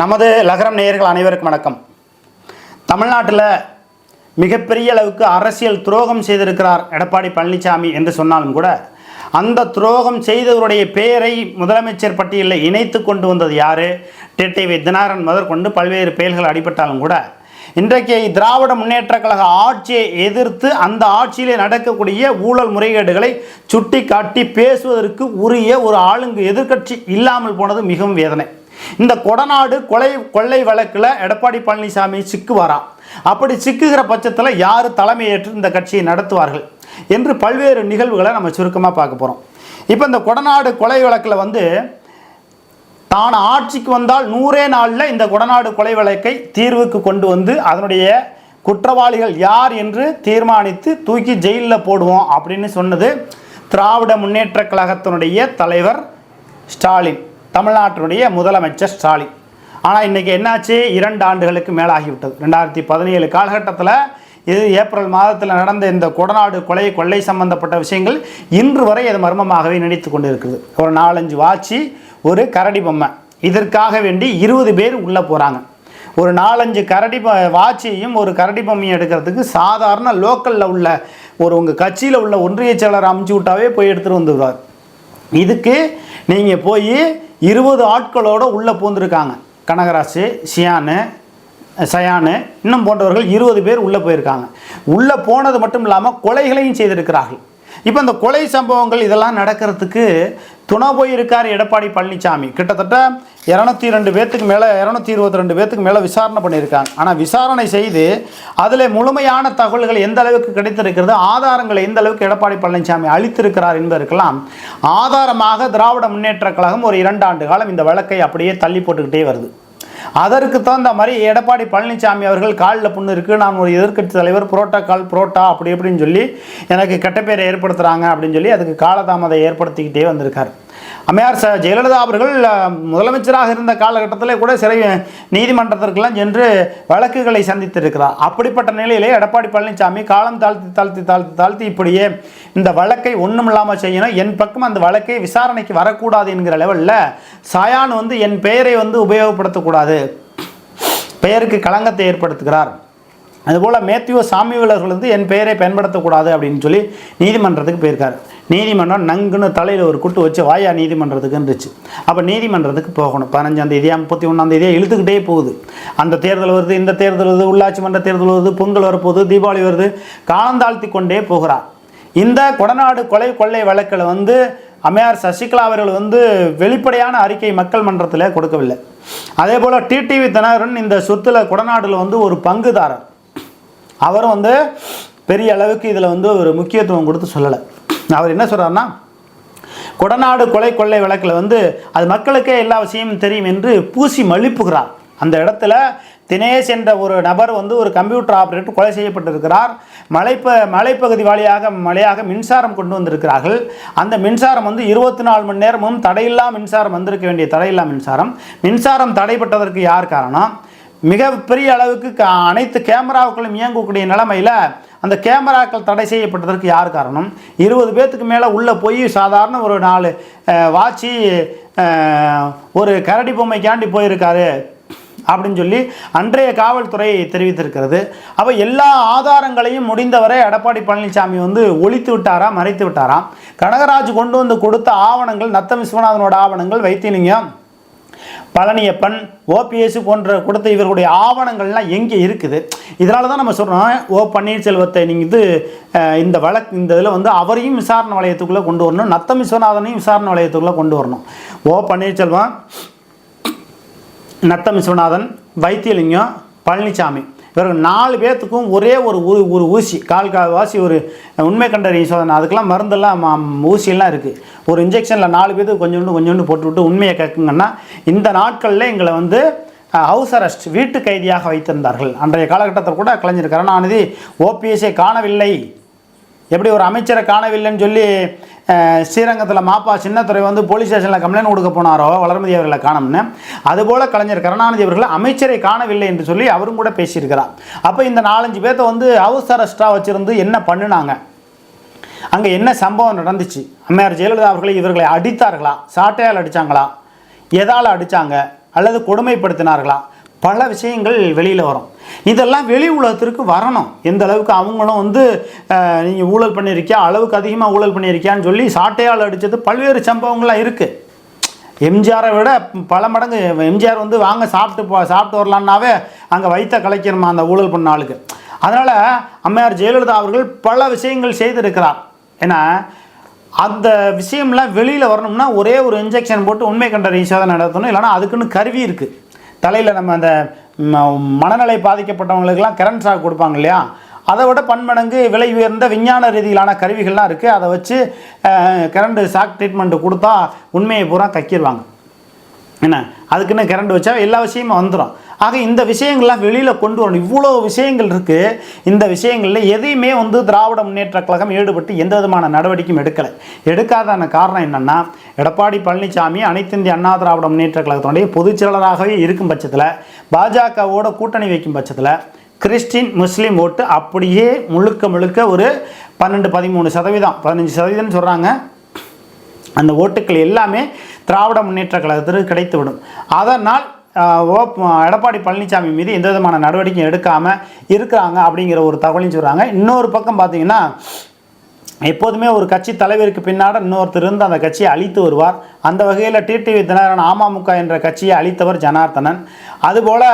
நமது லகரம் நேயர்கள் அனைவருக்கும் வணக்கம். தமிழ்நாட்டில் மிகப்பெரிய அளவுக்கு அரசியல் துரோகம் செய்திருக்கிறார் எடப்பாடி பழனிசாமி என்று சொன்னாலும் கூட அந்த துரோகம் செய்தவருடைய பெயரை முதலமைச்சர் பட்டியலில் இணைத்து கொண்டு வந்தது யார்? டிடிவி தினாரன் முதற்கொண்டு பல்வேறு பெயர்கள் அடிபட்டாலும் கூட இன்றைக்கு திராவிட முன்னேற்ற கழக ஆட்சியை எதிர்த்து அந்த ஆட்சியிலே நடக்கக்கூடிய ஊழல் முறைகேடுகளை சுட்டி காட்டி பேசுவதற்கு உரிய ஒரு ஆளுங்கு எதிர்க்கட்சி இல்லாமல் போனது மிகவும் வேதனை. இந்த கொடநாடு கொலை கொள்ளை வழக்கில் எடப்பாடி பழனிசாமி சிக்குவாரா? அப்படி சிக்குகிற பட்சத்தில் யார் தலைமையேற்று இந்த கட்சியை நடத்துவார்கள் என்று பல்வேறு நிகழ்வுகளை நம்ம சுருக்கமாக பார்க்க போகிறோம் இப்போ இந்த கொடநாடு கொலை வழக்கில் வந்து தான் ஆட்சிக்கு வந்தால் நூறே நாளில் இந்த கொடநாடு கொலை வழக்கை தீர்வுக்கு கொண்டு வந்து அதனுடைய குற்றவாளிகள் யார் என்று தீர்மானித்து தூக்கி ஜெயிலில் போடுவோம் அப்படின்னு சொன்னது திராவிட முன்னேற்ற கழகத்தினுடைய தலைவர் ஸ்டாலின். தமிழ்நாட்டினுடைய முதலமைச்சர் ஸ்டாலின். ஆனால் இன்றைக்கி என்னாச்சு? இரண்டு ஆண்டுகளுக்கு மேலாகிவிட்டது. ரெண்டாயிரத்தி பதினேழு காலகட்டத்தில் இது ஏப்ரல் மாதத்தில் நடந்த இந்த கொடநாடு கொலை கொள்ளை சம்பந்தப்பட்ட விஷயங்கள் இன்று வரை அது மர்மமாகவே நினைத்து கொண்டு இருக்குது ஒரு நாலஞ்சு வாட்சி ஒரு கரடி பொம்மை. இதற்காக வேண்டி இருபது பேர் உள்ளே போகிறாங்க ஒரு நாலஞ்சு கரடி வாட்சியையும் ஒரு கரடி பொம்மையும் எடுக்கிறதுக்கு சாதாரண லோக்கலில் உள்ள ஒரு உங்கள் கட்சியில் உள்ள ஒன்றிய செயலர் அமுச்சு விட்டாவே போய் எடுத்துகிட்டு வந்துடுவார். இதுக்கு நீங்கள் போய் இருபது ஆட்களோடு உள்ளே பூந்திருக்காங்க கனகராசு சியானு சயானு இன்னும் போன்றவர்கள் இருபது பேர் உள்ளே போயிருக்காங்க. உள்ளே போனது மட்டும் இல்லாமல் கொலைகளையும் செய்திருக்கிறார்கள். இப்போ இந்த கொலை சம்பவங்கள் இதெல்லாம் நடக்கிறதுக்கு துணை போயிருக்கார் எடப்பாடி பழனிசாமி கிட்டத்தட்ட இரநூத்தி ரெண்டு பேர்த்துக்கு மேலே இரநூத்தி இருபத்தி ரெண்டு பேர்த்துக்கு மேலே விசாரணை பண்ணியிருக்காங்க. ஆனால் விசாரணை செய்து அதில் முழுமையான தகவல்கள் எந்த அளவுக்கு கிடைத்திருக்கிறது ஆதாரங்களை எந்த அளவுக்கு எடப்பாடி பழனிசாமி அளித்திருக்கிறார் என்பதற்கெல்லாம் ஆதாரமாக திராவிட முன்னேற்ற கழகம் ஒரு இரண்டு ஆண்டு காலம் இந்த வழக்கை அப்படியே தள்ளி போட்டுக்கிட்டே வருது. அதற்கு தகுந்த மாதிரி எடப்பாடி பழனிசாமி அவர்கள் காலில் புண்ணு இருக்குது நான் ஒரு எதிர்க்கட்சி தலைவர் புரோட்டோகால் புரோட்டா அப்படி இப்படின்னு சொல்லி எனக்கு கெட்ட பேரை ஏற்படுத்துகிறாங்க அப்படின்னு சொல்லி அதுக்கு காலதாமதை ஏற்படுத்திக்கிட்டே வந்திருக்கார். அம்மையார் ச ஜெயலலிதா அவர்கள் முதலமைச்சராக இருந்த காலகட்டத்தில் கூட சிறை நீதிமன்றத்திற்கெல்லாம் சென்று வழக்குகளை சந்தித்திருக்கிறார். அப்படிப்பட்ட நிலையிலே எடப்பாடி பழனிசாமி காலம் தாழ்த்தி தாழ்த்தி தாழ்த்தி தாழ்த்தி இப்படியே இந்த வழக்கை ஒன்றும் இல்லாமல் செய்யணும். என் பக்கம் அந்த வழக்கை விசாரணைக்கு வரக்கூடாது என்கிற லெவலில் சாயான் வந்து என் பெயரை வந்து உபயோகப்படுத்தக்கூடாது. பெயருக்கு களங்கத்தை ஏற்படுத்துகிறார். அதுபோல் மேத்யூ சாமிவேல் அவர்கள் வந்து என் பெயரை பயன்படுத்தக்கூடாது அப்படின்னு சொல்லி நீதிமன்றத்துக்கு போயிருக்காரு. நீதிமன்றம் நங்குன்னு தலையில் ஒரு குட்டு வச்சு வாயா நீதிமன்றத்துக்கு இருந்துச்சு அப்போ நீதிமன்றத்துக்கு போகணும். பதினஞ்சாம் தேதியா முப்பத்தி ஒன்றாம் தேதியா இழுத்துக்கிட்டே போகுது. அந்த தேர்தல் வருது இந்த தேர்தல் வருது உள்ளாட்சி மன்ற தேர்தல் வருது பொங்கல் வரப்போகுது தீபாவளி வருது காலந்தாழ்த்தி கொண்டே போகிறார் இந்த கொடநாடு கொலை கொள்ளை வழக்கில் வந்து அம்மையார் சசிகலா அவர்கள் வந்து வெளிப்படையான அறிக்கை மக்கள் மன்றத்தில் கொடுக்கவில்லை. அதே போல் டிடிவி தினகரன் இந்த சொத்துல கொடநாட்டில் வந்து ஒரு பங்குதாரர். அவரும் வந்து பெரிய அளவுக்கு இதில் வந்து ஒரு முக்கியத்துவம் கொடுத்து சொல்லலை. அவர் என்ன சொல்கிறாருன்னா கொடநாடு கொலை கொள்ளை வழக்கில் வந்து அது மக்களுக்கே எல்லா விஷயமும் தெரியும் என்று பூசி மலிப்புகிறார். அந்த இடத்துல தினேஷ் என்ற ஒரு நபர் வந்து ஒரு கம்ப்யூட்டர் ஆப்ரேட்டர் கொலை செய்யப்பட்டிருக்கிறார். மலைப்ப மலைப்பகுதி வழியாக மலையாக மின்சாரம் கொண்டு வந்திருக்கிறார்கள். அந்த மின்சாரம் வந்து இருபத்தி நாலு மணி நேரமும் தடையில்லா மின்சாரம் வந்திருக்க வேண்டிய தடையில்லா மின்சாரம். மின்சாரம் தடைப்பட்டதற்கு யார் காரணம்? மிக பெரிய அளவுக்கு அனைத்து கேமராக்களும் இயங்கக்கூடிய நிலைமையில் அந்த கேமராக்கள் தடை செய்யப்பட்டதற்கு யார் காரணம்? இருபது பேர்த்துக்கு மேலே உள்ளே போய் சாதாரண ஒரு நாலு வாட்சி ஒரு கரடி பொம்மைக்காண்டி போயிருக்காரு அப்படின்னு சொல்லி அன்றைய காவல்துறை தெரிவித்திருக்கிறது. அப்போ எல்லா ஆதாரங்களையும் முடிந்தவரை எடப்பாடி பழனிசாமி வந்து ஒழித்து விட்டாரா மறைத்து விட்டாராம் கனகராஜ் கொண்டு வந்து கொடுத்த ஆவணங்கள் நத்த விஸ்வநாதனோட ஆவணங்கள் வைத்திலிங்கம் பழனியப்பன் ஓபிஎஸ் போன்ற கொடுத்த இவர்களுடைய ஆவணங்கள்லாம் எங்கே இருக்குது? இதனால தான் நம்ம சொல்கிறோம் ஓ பன்னீர்செல்வத்தை நீங்கள் இது இந்த வழக்கு இந்த இதில் வந்து அவரையும் விசாரணை வளையத்துக்குள்ளே கொண்டு வரணும் நத்தம் விஸ்வநாதனையும் விசாரணை வளையத்துக்குள்ளே கொண்டு வரணும். ஓ பன்னீர்செல்வம் நத்தம் விஸ்வநாதன் வைத்தியலிங்கம் பழனிசாமி பிறகு நாலு பேர்த்துக்கும் ஒரே ஒரு ஒரு ஊசி கால் கால் வாசி ஒரு உண்மை கண்டறியும். சோதனை அதுக்கெல்லாம் மருந்தெல்லாம் ஊசியெல்லாம் இருக்குது ஒரு இன்ஜெக்ஷனில் நாலு பேருக்கு கொஞ்சோண்டு கொஞ்சோண்டு போட்டுவிட்டு உண்மையை கேட்குங்கன்னா இந்த நாட்களில் எங்களை வந்து ஹவுஸ் அரெஸ்ட் வீட்டு கைதியாக வைத்திருந்தார்கள். அன்றைய காலகட்டத்தில் கூட கலைஞர் கருணாநிதி ஓபிஎஸ்ஐ காணவில்லை. எப்படி ஒரு அமைச்சரை காணவில்லைன்னு சொல்லி ஸ்ரீரங்கத்தில் மாப்பா சின்னத்துறை வந்து போலீஸ் ஸ்டேஷனில் கம்ப்ளைண்ட் கொடுக்க போனாரோ? வளர்மதி அவர்களை காணும்னு. அதுபோல் கலைஞர் கருணாநிதி அவர்கள் அமைச்சரை காணவில்லை என்று சொல்லி அவரும் கூட பேசியிருக்கிறார். அப்போ இந்த நாலஞ்சு பேர்த்த வந்து ஹவுஸ் அரெஸ்ட்டாக வச்சுருந்து என்ன பண்ணினாங்க? அங்கே என்ன சம்பவம் நடந்துச்சு? அம்மையார் ஜெயலலிதா அவர்களை இவர்களை அடித்தார்களா? சாட்டையால் அடித்தாங்களா எதால் அடித்தாங்க அல்லது கொடுமைப்படுத்தினார்களா? பல விஷயங்கள் வெளியில் வரும். இதெல்லாம் வெளி உலகத்திற்கு வரணும். எந்த அளவுக்கு அவங்களும் வந்து நீங்கள் ஊழல் பண்ணியிருக்கியா? அளவுக்கு அதிகமாக ஊழல் பண்ணியிருக்கியான்னு சொல்லி சாட்டையால் அடித்தது பல்வேறு சம்பவங்கள்லாம் இருக்குது எம்ஜிஆரை விட பல மடங்கு எம்ஜிஆர் வந்து வாங்க சாப்பிட்டு போ சாப்பிட்டு வரலான்னாவே அங்கே வைத்த கலைக்கணுமா அந்த ஊழல் பண்ண ஆளுக்கு. அதனால் அம்மையார் ஜெயலலிதா அவர்கள் பல விஷயங்கள் செய்திருக்கிறார். ஏன்னா அந்த விஷயம்லாம் வெளியில் வரணும்னா ஒரே ஒரு இன்ஜெக்ஷன் போட்டு உண்மை கண்ட சோதனை நடத்தணும் இல்லைனா அதுக்குன்னு கருவி இருக்குது தலையில் நம்ம அந்த ம- மனநிலை பாதிக்கப்பட்டவங்களுக்கெல்லாம் கரண்ட் ஷாக் கொடுப்பாங்க இல்லையா? அதை விட பன்மடங்கு விலை உயர்ந்த விஞ்ஞான ரீதியிலான கருவிகள்லாம் இருக்குது அதை வச்சு கரண்ட்டு ஷாக் ட்ரீட்மெண்ட்டு கொடுத்தா உண்மையை பூரா கக்கிடுவாங்க என்ன? அதுக்குன்னு கரண்ட் வச்சா எல்லா விஷயமும் வந்துடும் ஆக இந்த விஷயங்கள்லாம் வெளியில் கொண்டு வரணும். இவ்வளோ விஷயங்கள் இருக்குது இந்த விஷயங்களில் எதையுமே வந்து திராவிட முன்னேற்ற கழகம் ஈடுபட்டு எந்த விதமான நடவடிக்கையும் எடுக்கலை. எடுக்காதான காரணம் என்னென்னா எடப்பாடி பழனிசாமி அனைத்து இந்திய அண்ணா திராவிட முன்னேற்ற கழகத்தினுடைய பொதுச்செயலராகவே இருக்கும் பட்சத்தில் பாஜகவோட கூட்டணி வைக்கும் பட்சத்தில் கிறிஸ்டின் முஸ்லீம் ஓட்டு அப்படியே முழுக்க முழுக்க ஒரு பன்னெண்டு பதிமூணு சதவீதம் பதினஞ்சு சதவீதம்னு சொல்கிறாங்க அந்த ஓட்டுக்கள் எல்லாமே திராவிட முன்னேற்ற கழகத்திற்கு கிடைத்துவிடும். அதனால் ஓ எடப்பாடி பழனிசாமி மீது எந்த விதமான நடவடிக்கையும் எடுக்காமல் இருக்கிறாங்க அப்படிங்கிற ஒரு தகவலையும் சொல்கிறாங்க இன்னொரு பக்கம் பார்த்தீங்கன்னா எப்போதுமே ஒரு கட்சி தலைவருக்கு பின்னாடி இன்னொருத்தர் இருந்து அந்த கட்சியை அழித்து வருவார். அந்த வகையில் டிடிவி தினகரன் அமமுக என்ற கட்சியை அழித்தவர் ஜனார்த்தனன். அதுபோல்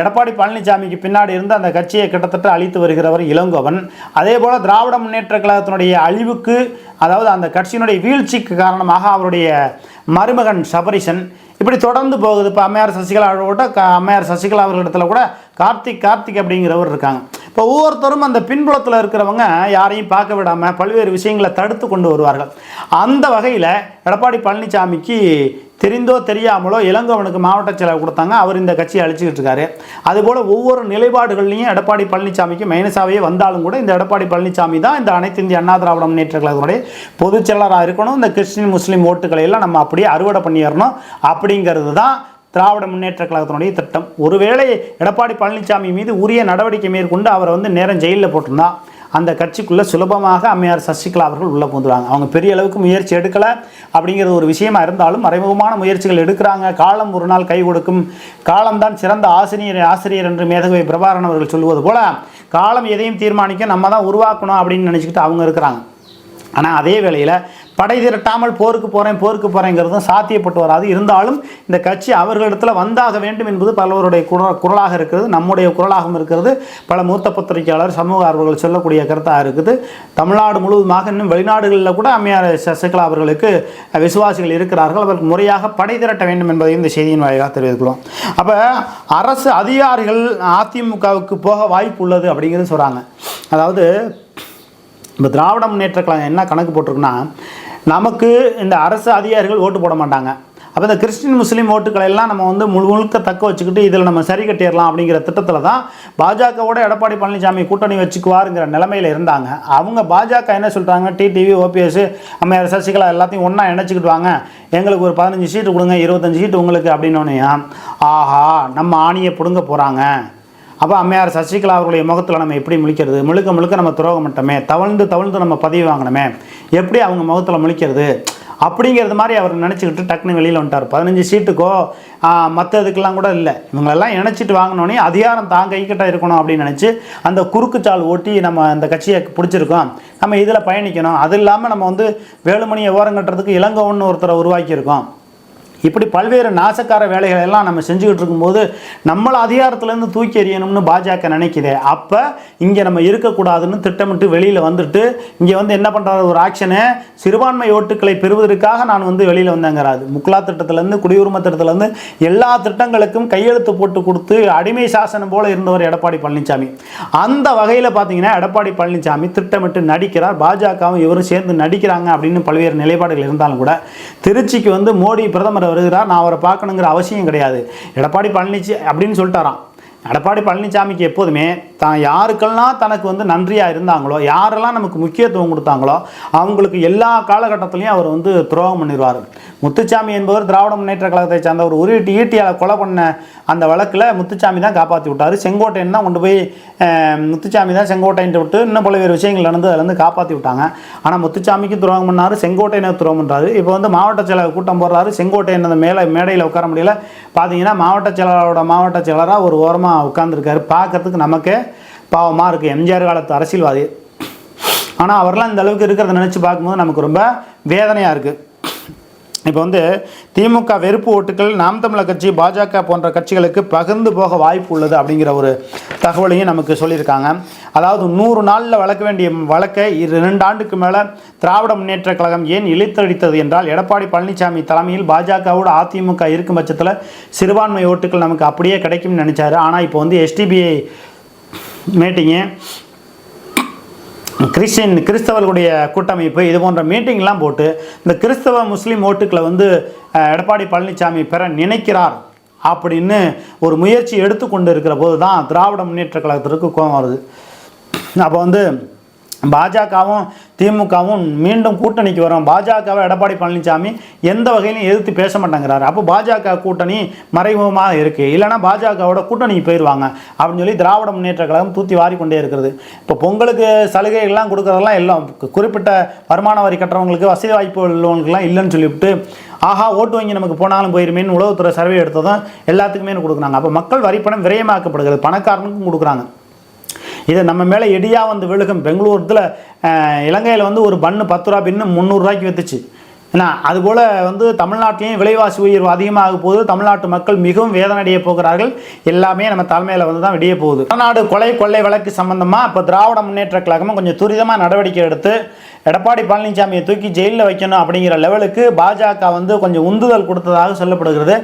எடப்பாடி பழனிசாமிக்கு பின்னாடி இருந்து அந்த கட்சியை கிட்டத்தட்ட அழித்து வருகிறவர் இளங்கோவன். அதே போல் திராவிட முன்னேற்ற கழகத்தினுடைய அழிவுக்கு அதாவது அந்த கட்சியினுடைய வீழ்ச்சிக்கு காரணமாக அவருடைய மருமகன் சபரிசன் இப்படி தொடர்ந்து போகுது. இப்போ அம்மையார் சசிகலாவோட க அம்மையார் சசிகலா அவர்களிடத்தில் கூட கார்த்திக் கார்த்திக் அப்படிங்கிறவர் இருக்காங்க. இப்போ ஒவ்வொருத்தரும் அந்த பின்புலத்தில் இருக்கிறவங்க யாரையும் பார்க்க விடாமல் பல்வேறு விஷயங்களை தடுத்து கொண்டு வருவார்கள். அந்த வகையில் எடப்பாடி பழனிசாமிக்கு தெரிந்தோ தெரியாமலோ இளங்கோவனுக்கு மாவட்ட செயலர் கொடுத்தாங்க. அவர் இந்த கட்சியை அழிச்சிக்கிட்டு இருக்காரு. அதுபோல் ஒவ்வொரு நிலைப்பாடுகள்லையும் எடப்பாடி பழனிசாமிக்கு மைனஸாகவே வந்தாலும் கூட இந்த எடப்பாடி பழனிசாமி தான் இந்த அனைத்து இந்திய அண்ணா திராவிட முன்னேற்ற கழகத்தினுடைய பொதுச் செயலராக இருக்கணும். இந்த கிறிஸ்டின் முஸ்லீம் ஓட்டுகளை எல்லாம் நம்ம அப்படியே அறுவடை பண்ணிடணும் அப்படிங்கிறது தான் திராவிட முன்னேற்ற கழகத்தினுடைய திட்டம். ஒருவேளை எடப்பாடி பழனிசாமி மீது உரிய நடவடிக்கை மேற்கொண்டு அவரை வந்து நேரம் ஜெயிலில் போட்டிருந்தா அந்த கட்சிக்குள்ளே சுலபமாக அம்மையார் சசிகலா அவர்கள் உள்ளே பூந்துருவாங்க அவங்க பெரிய அளவுக்கு முயற்சி எடுக்கலை அப்படிங்கிறது ஒரு விஷயமா இருந்தாலும் மறைமுகமான முயற்சிகள் எடுக்கிறாங்க. காலம் ஒரு நாள் கை கொடுக்கும். காலம்தான் சிறந்த ஆசிரியர் ஆசிரியர் என்று மேதகவை பிரபாகரன் அவர்கள் சொல்வது போல காலம் எதையும் தீர்மானிக்க நம்ம தான் உருவாக்கணும் அப்படின்னு நினச்சிக்கிட்டு அவங்க இருக்கிறாங்க. ஆனால் அதே வேளையில் படை திரட்டாமல் போருக்கு போகிறேன் போருக்கு போகிறேங்கிறதும் சாத்தியப்பட்டு வராது. இருந்தாலும் இந்த கட்சி அவர்களிடத்தில் வந்தாக வேண்டும் என்பது பலவருடைய குரல் குரலாக இருக்கிறது நம்முடைய குரலாகவும் இருக்கிறது. பல மூத்த பத்திரிகையாளர் சமூக ஆர்வர்கள் சொல்லக்கூடிய கருத்தாக இருக்குது. தமிழ்நாடு முழுவதுமாக இன்னும் வெளிநாடுகளில் கூட அம்மையார் சசிகலா அவர்களுக்கு விசுவாசிகள் இருக்கிறார்கள். அவர்கள் முறையாக படை திரட்ட வேண்டும் என்பதை இந்த செய்தியின் வாயிலாக தெரிவித்துக்கிறோம் அப்போ அரசு அதிகாரிகள் அதிமுகவுக்கு போக வாய்ப்பு உள்ளது அப்படிங்கிறது சொல்கிறாங்க அதாவது இப்போ திராவிட முன்னேற்ற கழகம் என்ன கணக்கு போட்டிருக்குன்னா நமக்கு இந்த அரசு அதிகாரிகள் ஓட்டு போட மாட்டாங்க. அப்போ இந்த கிறிஸ்டின் முஸ்லீம் ஓட்டுக்களை எல்லாம் நம்ம வந்து முழு முழுக்க தக்க வச்சுக்கிட்டு இதில் நம்ம சரி கட்டிடலாம் அப்படிங்கிற திட்டத்தில் தான் பாஜகவோட எடப்பாடி பழனிசாமி கூட்டணி வச்சுக்குவாருங்கிற நிலமையில் இருந்தாங்க. அவங்க பாஜக என்ன சொல்கிறாங்க டிடிவி ஓபிஎஸ் அம்மையார் சசிகலா எல்லாத்தையும் ஒன்றா இணைச்சிக்கிட்டு வாங்க. எங்களுக்கு ஒரு பதினஞ்சு சீட்டு கொடுங்க இருபத்தஞ்சு சீட்டு உங்களுக்கு அப்படின்னோடனே ஆஹா நம்ம ஆணியை பிடுங்க போகிறாங்க அப்போ அம்மையார் சசிகலா அவர்களுடைய முகத்தில் நம்ம எப்படி முழிக்கிறது? முழுக்க முழுக்க நம்ம துரோகம் மட்டுமே தவழ்ந்து தவழ்ந்து நம்ம பதவி வாங்கணுமே எப்படி அவங்க முகத்தில் முழிக்கிறது? அப்படிங்கிறது மாதிரி அவர் நினச்சிக்கிட்டு டக்குன்னு வெளியில் வந்துட்டார். பதினஞ்சு சீட்டுக்கோ மற்ற இதுக்கெல்லாம் கூட இல்லை. இவங்களெல்லாம் இணைச்சிட்டு வாங்கினோடனே அதிகாரம் தான் கைக்கிட்ட இருக்கணும் அப்படின்னு நினச்சி அந்த குறுக்குச்சால் ஓட்டி நம்ம அந்த கட்சியை பிடிச்சிருக்கோம். நம்ம இதில் பயணிக்கணும். அது இல்லாமல் நம்ம வந்து வேலுமணியை ஓரங்கட்டுறதுக்கு இளங்கவன் ஒருத்தரை உருவாக்கியிருக்கோம். இப்படி பல்வேறு நாசக்கார வேலைகளை எல்லாம் நம்ம செஞ்சுக்கிட்டு இருக்கும்போது நம்மளை அதிகாரத்துலேருந்து தூக்கி எறியணும்னு பாஜக நினைக்குதே. அப்போ இங்கே நம்ம இருக்கக்கூடாதுன்னு திட்டமிட்டு வெளியில் வந்துட்டு இங்கே வந்து என்ன பண்ணுறாரு ஒரு ஆக்ஷனு சிறுபான்மை ஓட்டுக்களை பெறுவதற்காக நான் வந்து வெளியில் வந்தேங்கிறாரு. முக்லா திட்டத்திலேருந்து குடியுரிமை திட்டத்திலேருந்து எல்லா திட்டங்களுக்கும் கையெழுத்து போட்டு கொடுத்து அடிமை சாசனம் போல இருந்தவர் எடப்பாடி பழனிசாமி அந்த வகையில் பார்த்தீங்கன்னா எடப்பாடி பழனிசாமி திட்டமிட்டு நடிக்கிறார். பாஜகவும் இவரும் சேர்ந்து நடிக்கிறாங்க அப்படின்னு பல்வேறு நிலைப்பாடுகள் இருந்தாலும் கூட திருச்சிக்கு வந்து மோடி பிரதமர் வருகிறார் நான் அவரை பார்க்கணுங்கிற அவசியம் கிடையாது. எடப்பாடி பழனிச்சி அப்படின்னு சொல்லிட்டாராம். எடப்பாடி பழனிசாமிக்கு எப்போதுமே தான் யாருக்கெல்லாம் தனக்கு வந்து நன்றியாக இருந்தாங்களோ யாரெல்லாம் நமக்கு முக்கியத்துவம் கொடுத்தாங்களோ அவங்களுக்கு எல்லா காலகட்டத்திலையும் அவர் வந்து துரோகம் பண்ணிடுவார் முத்துச்சாமி என்பவர் திராவிட முன்னேற்ற கழகத்தை சேர்ந்த ஒரு உருவிட்டு ஈட்டியால் கொலை பண்ண அந்த வழக்கில் முத்துச்சாமி தான் காப்பாற்றி விட்டார். செங்கோட்டையன் தான் கொண்டு போய் முத்துச்சாமி தான் செங்கோட்டையன் விட்டு இன்னும் பல்வேறு விஷயங்கள் நடந்து அதுலேருந்து காப்பாற்றி விட்டாங்க. ஆனால் முத்துச்சாமிக்கு துரோகம் பண்ணார் செங்கோட்டையனை துரோகம் பண்ணுறாரு இப்போ வந்து மாவட்ட செயலாளர் கூட்டம் போடுறாரு. செங்கோட்டையன் அந்த மேலே மேடையில் உட்கார முடியல. பார்த்தீங்கன்னா மாவட்ட செயலாளரோட மாவட்ட செயலராக ஒரு ஓரமாக உட்காந்துருக்காரு பார்க்கறதுக்கு நமக்கே பாவமாக இருக்குது எம்ஜிஆர் காலத்து அரசியல்வாதி. ஆனால் அவரெல்லாம் இந்த அளவுக்கு இருக்கிறத நினச்சி பார்க்கும்போது நமக்கு ரொம்ப வேதனையாக இருக்குது இப்போ வந்து திமுக வெறுப்பு ஓட்டுகள் நாம் தமிழர் கட்சி பாஜக போன்ற கட்சிகளுக்கு பகிர்ந்து போக வாய்ப்பு உள்ளது அப்படிங்கிற ஒரு தகவலையும் நமக்கு சொல்லியிருக்காங்க. அதாவது நூறு நாளில் வளர்க்க வேண்டிய வழக்கை இரு ரெண்டு ஆண்டுக்கு மேலே திராவிட முன்னேற்ற கழகம் ஏன் இழுத்தடித்தது என்றால் எடப்பாடி பழனிசாமி தலைமையில் பாஜகவோட அதிமுக இருக்கும் பட்சத்தில் சிறுபான்மை ஓட்டுகள் நமக்கு அப்படியே கிடைக்கும்னு நினச்சாரு. ஆனால் இப்போ வந்து எஸ்டிபிஐ மீட்டிங்கு கிறிஸ்டின் கிறிஸ்தவர்களுடைய கூட்டமைப்பு இது போன்ற மீட்டிங்லாம் போட்டு இந்த கிறிஸ்தவ முஸ்லீம் ஓட்டுக்களை வந்து எடப்பாடி பழனிசாமி பெற நினைக்கிறார் அப்படின்னு ஒரு முயற்சி எடுத்துக்கொண்டு இருக்கிற போது தான் திராவிட முன்னேற்ற கழகத்திற்கு கோபம் வருது. அப்போ வந்து பாஜகவும் திமுகவும் மீண்டும் கூட்டணிக்கு வரும். பாஜகவை எடப்பாடி பழனிசாமி எந்த வகையிலும் எதிர்த்து பேச மாட்டேங்கிறாரு. அப்போ பாஜக கூட்டணி மறைமுகமாக இருக்குது இல்லைன்னா பாஜகவோட கூட்டணிக்கு போயிடுவாங்க அப்படின்னு சொல்லி திராவிட முன்னேற்ற கழகம் தூத்தி வாரி கொண்டே இருக்கிறது. இப்போ பொங்கலுக்கு சலுகைகள்லாம் கொடுக்குறதெல்லாம் எல்லாம் குறிப்பிட்ட வருமான வரி கட்டுறவங்களுக்கு வசதி வாய்ப்பு உள்ளவங்களுக்குலாம் இல்லைன்னு சொல்லிவிட்டு ஆஹா ஓட்டு வங்கி நமக்கு போனாலும் போயிருமேன்னு உளவுத்துறை சர்வே எடுத்ததும் எல்லாத்துக்குமே கொடுக்குறாங்க. அப்போ மக்கள் வரிப்பணம் விரயமாக்கப்படுகிறது. பணக்காரனுக்கும் கொடுக்குறாங்க. இது நம்ம மேலே இடியாக வந்து விழுகும். பெங்களூரத்தில் இலங்கையில் வந்து ஒரு பண்ணு பத்து ரூபா பின்னு முந்நூறுரூவாய்க்கு வித்துச்சு. ஏன்னா அதுபோல் வந்து தமிழ்நாட்டிலையும் விலைவாசி உயர்வு அதிகமாக போது தமிழ்நாட்டு மக்கள் மிகவும் வேதனடைய போகிறார்கள். எல்லாமே நம்ம தலைமையில் வந்து தான் விடிய போகுது. தமிழ்நாடு கொலை கொள்ளை வழக்கு சம்பந்தமாக இப்போ திராவிட முன்னேற்ற கழகமும் கொஞ்சம் துரிதமாக நடவடிக்கை எடுத்து எடப்பாடி பழனிசாமியை தூக்கி ஜெயிலில் வைக்கணும் அப்படிங்கிற லெவலுக்கு பாஜக வந்து கொஞ்சம் உந்துதல் கொடுத்ததாக சொல்லப்படுகிறது.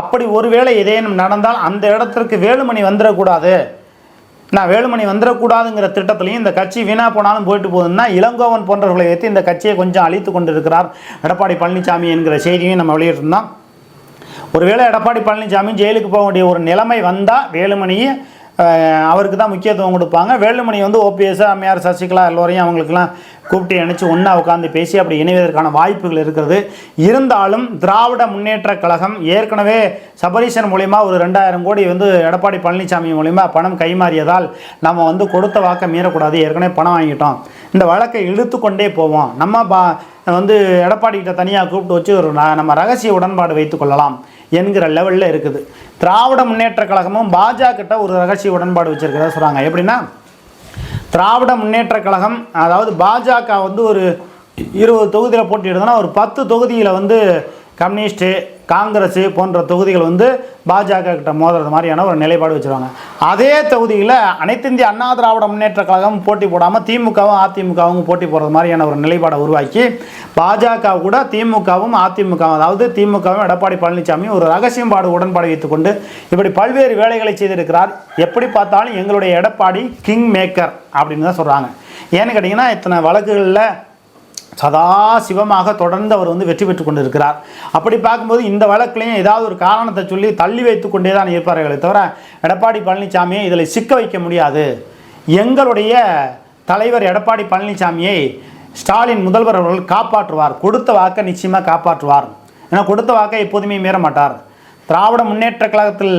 அப்படி ஒருவேளை இதே நடந்தால் அந்த இடத்திற்கு வேலுமணி வந்துடக்கூடாது. நான் வேலுமணி வந்துடக்கூடாதுங்கிற திட்டத்திலையும் இந்த கட்சி வீணா போனாலும் போயிட்டு போகுதுன்னா இளங்கோவன் போன்றவர்களை வைத்து இந்த கட்சியை கொஞ்சம் அழித்து கொண்டிருக்கிறார் எடப்பாடி பழனிசாமி என்கிற செய்தியும் நம்ம வெளியிட்டிருந்தோம். ஒருவேளை எடப்பாடி பழனிசாமி ஜெயிலுக்கு போக வேண்டிய ஒரு நிலைமை வந்தால் வேலுமணியை அவருக்கு தான் முக்கியத்துவம் கொடுப்பாங்க. வேலுமணி வந்து ஓபிஎஸ் அம்மையார் சசிகலா எல்லோரையும் அவங்களுக்கெல்லாம் கூப்பிட்டு இணைச்சு ஒன்றா உட்காந்து பேசி அப்படி இணைவதற்கான வாய்ப்புகள் இருக்கிறது இருந்தாலும் திராவிட முன்னேற்ற கழகம் ஏற்கனவே சபரீசன் மூலிமா ஒரு ரெண்டாயிரம் கோடி வந்து எடப்பாடி பழனிசாமி மூலிமா பணம் கைமாறியதால் நம்ம வந்து கொடுத்த வாக்கை மீறக்கூடாது. ஏற்கனவே பணம் வாங்கிட்டோம். இந்த வழக்கை இழுத்து கொண்டே போவோம். நம்ம பா வந்து எடப்பாடி கிட்ட தனியாக கூப்பிட்டு வச்சு ஒரு நம்ம ரகசிய உடன்பாடு வைத்துக் கொள்ளலாம். என்கிற லெவலில் இருக்குது. திராவிட முன்னேற்ற கழகமும் பாஜக கிட்ட ஒரு ரகசிய உடன்பாடு வச்சிருக்கிறதா சொல்கிறாங்க எப்படின்னா திராவிட முன்னேற்ற கழகம் அதாவது பாஜக வந்து ஒரு இருபது தொகுதியில் போட்டியிடுதுன்னா ஒரு பத்து தொகுதியில் வந்து கம்யூனிஸ்ட்டு காங்கிரஸ் போன்ற தொகுதிகள் வந்து பாஜக கிட்ட மோதுறது மாதிரியான ஒரு நிலைப்பாடு வச்சுருவாங்க. அதே தொகுதியில் அனைத்து இந்திய அண்ணா திராவிட முன்னேற்ற கழகம் போட்டி போடாமல் திமுகவும் அதிமுகவும் போட்டி போடுறது மாதிரியான ஒரு நிலைப்பாடை உருவாக்கி பாஜக கூட திமுகவும் அதிமுகவும் அதாவது திமுகவும் எடப்பாடி பழனிசாமி ஒரு ரகசியம்பாடு உடன்பாடு வைத்துக்கொண்டு இப்படி பல்வேறு வேலைகளை செய்திருக்கிறார். எப்படி பார்த்தாலும் எங்களுடைய எடப்பாடி கிங் மேக்கர் அப்படின்னு தான் சொல்கிறாங்க ஏன்னு கேட்டிங்கன்னா இத்தனை வழக்குகளில் சதா சிவமாக தொடர்ந்து அவர் வந்து வெற்றி பெற்று கொண்டிருக்கிறார். அப்படி பார்க்கும்போது இந்த வழக்குலையும் ஏதாவது ஒரு காரணத்தை சொல்லி தள்ளி வைத்து கொண்டே தான் இருப்பார்களே தவிர எடப்பாடி பழனிசாமியை இதில் சிக்க வைக்க முடியாது. எங்களுடைய தலைவர் எடப்பாடி பழனிசாமியை ஸ்டாலின் முதல்வர் அவர்கள் காப்பாற்றுவார். கொடுத்த வாக்கை நிச்சயமாக காப்பாற்றுவார். ஏன்னா கொடுத்த வாக்கை எப்போதுமே மீற மாட்டார். திராவிட முன்னேற்ற கழகத்தில்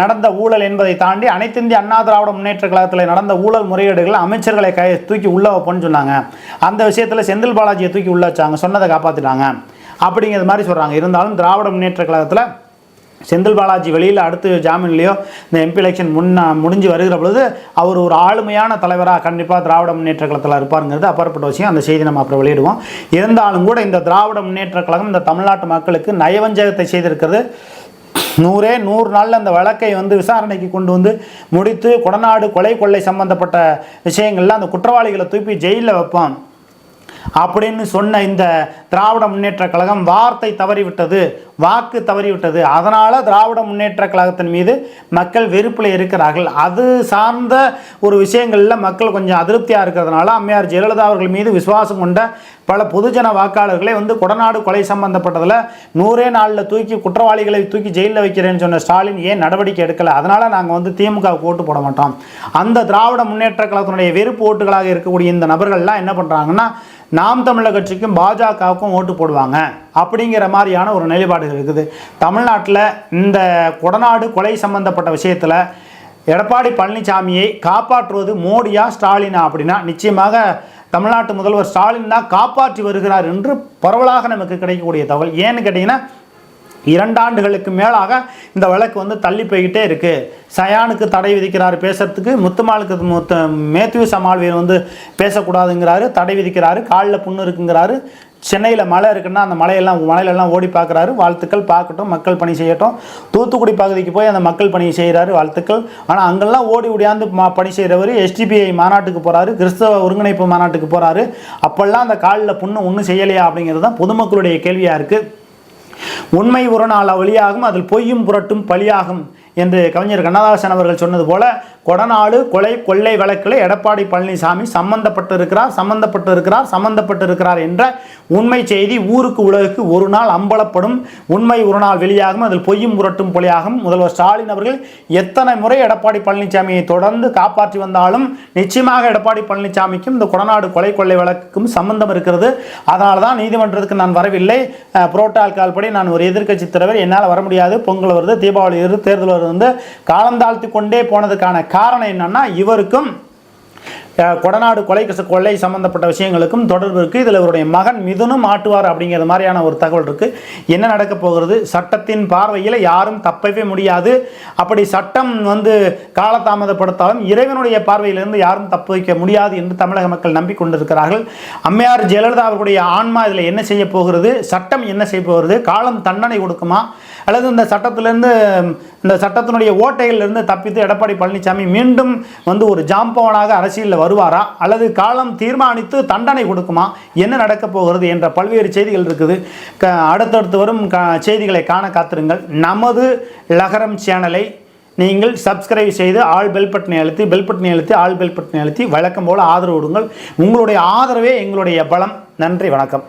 நடந்த ஊழல் என்பதை தாண்டி அனைத்து இந்திய அண்ணா திராவிட முன்னேற்ற கழகத்தில் நடந்த ஊழல் முறையீடுகள் அமைச்சர்களை கை தூக்கி உள்ள வைப்போன்னு சொன்னாங்க. அந்த விஷயத்தில் செந்தில் பாலாஜியை தூக்கி உள்ள வச்சாங்க சொன்னதை காப்பாற்றிட்டாங்க அப்படிங்கிறது மாதிரி சொல்கிறாங்க இருந்தாலும் திராவிட முன்னேற்ற கழகத்தில் செந்தில் பாலாஜி வெளியில் அடுத்து ஜாமீன்லேயோ இந்த எம்பி எலெக்ஷன் முன்ன முடிஞ்சு வருகிற பொழுது அவர் ஒரு ஆளுமையான தலைவராக கண்டிப்பாக திராவிட முன்னேற்ற கழகத்தில் இருப்பாருங்கிறது அப்பாற்பட்ட விஷயம். அந்த செய்தி நம்ம அப்புறம் வெளியிடுவோம். இருந்தாலும் கூட இந்த திராவிட முன்னேற்ற கழகம் இந்த தமிழ்நாட்டு மக்களுக்கு நயவஞ்சகத்தை செய்திருக்கிறது. நூறே நூறு நாளில் அந்த வழக்கை வந்து விசாரணைக்கு கொண்டு வந்து முடித்து கொடநாடு கொலை கொள்ளை சம்பந்தப்பட்ட விஷயங்கள்ல அந்த குற்றவாளிகளை தூப்பி ஜெயிலில் வைப்பான். அப்படின்னு சொன்ன இந்த திராவிட முன்னேற்ற கழகம் வார்த்தை தவறிவிட்டது வாக்கு தவறிவிட்டது. அதனால் திராவிட முன்னேற்ற கழகத்தின் மீது மக்கள் வெறுப்பில் இருக்கிறார்கள். அது சார்ந்த ஒரு விஷயங்களில் மக்கள் கொஞ்சம் அதிருப்தியாக இருக்கிறதுனால அம்மையார் ஜெயலலிதா அவர்கள் மீது விசுவாசம் கொண்ட பல பொதுஜன வாக்காளர்களை வந்து கொடநாடு கொலை சம்பந்தப்பட்டதில் நூறே நாளில் தூக்கி குற்றவாளிகளை தூக்கி ஜெயிலில் வைக்கிறேன்னு சொன்ன ஸ்டாலின் ஏன் நடவடிக்கை எடுக்கலை? அதனால் நாங்கள் வந்து திமுகவுக்கு ஓட்டு போட மாட்டோம். அந்த திராவிட முன்னேற்ற கழகத்தினுடைய வெறுப்பு ஓட்டுகளாக இருக்கக்கூடிய இந்த நபர்கள்லாம் என்ன பண்ணுறாங்கன்னா நாம் தமிழக கட்சிக்கும் பாஜகவுக்கும் ஓட்டு போடுவாங்க. அப்படிங்கிற மாதிரியான ஒரு நிலைப்பாடுகள் இருக்குது. தமிழ்நாட்டில் இந்த கொடநாடு கொலை சம்பந்தப்பட்ட விஷயத்தில் எடப்பாடி பழனிசாமியை காப்பாற்றுவது மோடியா ஸ்டாலினா அப்படின்னா நிச்சயமாக தமிழ்நாட்டு முதல்வர் ஸ்டாலின் தான் காப்பாற்றி வருகிறார் என்று பரவலாக நமக்கு கிடைக்கக்கூடிய தகவல். ஏன்னு கேட்டிங்கன்னா இரண்டாண்டுகளுக்கு மேலாக இந்த வழக்கு வந்து தள்ளி போய்கிட்டே இருக்குது சயானுக்கு தடை விதிக்கிறார் பேசுறதுக்கு முத்துமாலுக்கு முத்து மேத்யூ சமால்வீர் வந்து பேசக்கூடாதுங்கிறாரு தடை விதிக்கிறாரு காலில் புண்ணு இருக்குங்கிறாரு. சென்னையில் மழை இருக்குன்னா அந்த மலையெல்லாம் மலையிலெல்லாம் ஓடி பார்க்குறாரு. வாழ்த்துக்கள் பார்க்கட்டும் மக்கள் பணி செய்யட்டும். தூத்துக்குடி பகுதிக்கு போய் அந்த மக்கள் பணி செய்கிறாரு வாழ்த்துக்கள். ஆனால் அங்கெல்லாம் ஓடி ஓடியாந்து மா பணி செய்கிறவர் எஸ்டிபிஐ மாநாட்டுக்கு போகிறாரு கிறிஸ்தவ ஒருங்கிணைப்பு மாநாட்டுக்கு போகிறாரு அப்போல்லாம் அந்த காலில் புண்ணு ஒன்றும் செய்யலையா அப்படிங்கிறது தான் பொதுமக்களுடைய கேள்வியாக இருக்குது உண்மை ஒரு நாள் வழியாகும் அதில் பொய்யும் புரட்டும் பலியாகும் என்று கவிஞர் கண்ணதாசன் அவர்கள் சொன்னது போல கொடநாடு கொலை கொள்ளை வழக்கில் எடப்பாடி பழனிசாமி சம்பந்தப்பட்டிருக்கிறார் சம்பந்தப்பட்டிருக்கிறார் சம்பந்தப்பட்டிருக்கிறார் என்ற உண்மை செய்தி ஊருக்கு உலகுக்கு ஒரு நாள் அம்பலப்படும். உண்மை ஒரு நாள் வெளியாகும். அதில் பொய்யும் புரட்டும் பொலியாகும். முதல்வர் ஸ்டாலின் அவர்கள் எத்தனை முறை எடப்பாடி பழனிசாமியை தொடர்ந்து காப்பாற்றி வந்தாலும் நிச்சயமாக எடப்பாடி பழனிசாமிக்கும் இந்த கொடநாடு கொலை கொள்ளை வழக்குக்கும் சம்பந்தம் இருக்கிறது. அதனால தான் நீதிமன்றத்துக்கு நான் வரவில்லை. புரோட்டால் கால் படி நான் ஒரு எதிர்க்கட்சி தலைவர். என்னால் வர முடியாது. பொங்கல் வருது தீபாவளி வருது தேர்தல் வருது. வந்து காலம் தாழ்த்தி கொண்டே போனதுக்கான காரணம் என்னன்னா இவருக்கும் கொடநாடு கொலை கொள்ளை சம்பந்தப்பட்ட விஷயங்களுக்கும் தொடர்பு இருக்குது இதில் இவருடைய மகன் மிதுனும் ஆட்டுவார் அப்படிங்கிற மாதிரியான ஒரு தகவல் இருக்குது என்ன நடக்க போகிறது? சட்டத்தின் பார்வையில் யாரும் தப்பவே முடியாது. அப்படி சட்டம் வந்து காலதாமதப்படுத்தாலும் இறைவனுடைய பார்வையிலிருந்து யாரும் தப்பு வைக்க முடியாது என்று தமிழக மக்கள் நம்பிக்கொண்டிருக்கிறார்கள். அம்மையார் ஜெயலலிதா அவர்களுடைய ஆன்மா இதில் என்ன செய்ய போகிறது? சட்டம் என்ன செய்ய போகிறது? காலம் தண்டனை கொடுக்குமா? அல்லது இந்த சட்டத்திலிருந்து இந்த சட்டத்தினுடைய ஓட்டைகளிலிருந்து தப்பித்து எடப்பாடி பழனிசாமி மீண்டும் வந்து ஒரு ஜாம்பவனாக அரசியலில் வரும் வருவாரா? அல்லது காலம் தீர்மானித்து தண்டனை கொடுக்குமா? என்ன நடக்கப் போகிறது என்ற பல்வேறு செய்திகள் இருக்குது. க அடுத்தடுத்து வரும் க செய்திகளை காண காத்திருங்கள். நமது லகரம் சேனலை நீங்கள் சப்ஸ்கிரைப் செய்து ஆல் பெல் பட்டனை அழுத்தி பெல் பட்டனை அழுத்தி ஆல் பெல் பட்டனை அழுத்தி வழக்கம் போல் ஆதரவு விடுங்கள் உங்களுடைய ஆதரவே எங்களுடைய பலம். நன்றி வணக்கம்.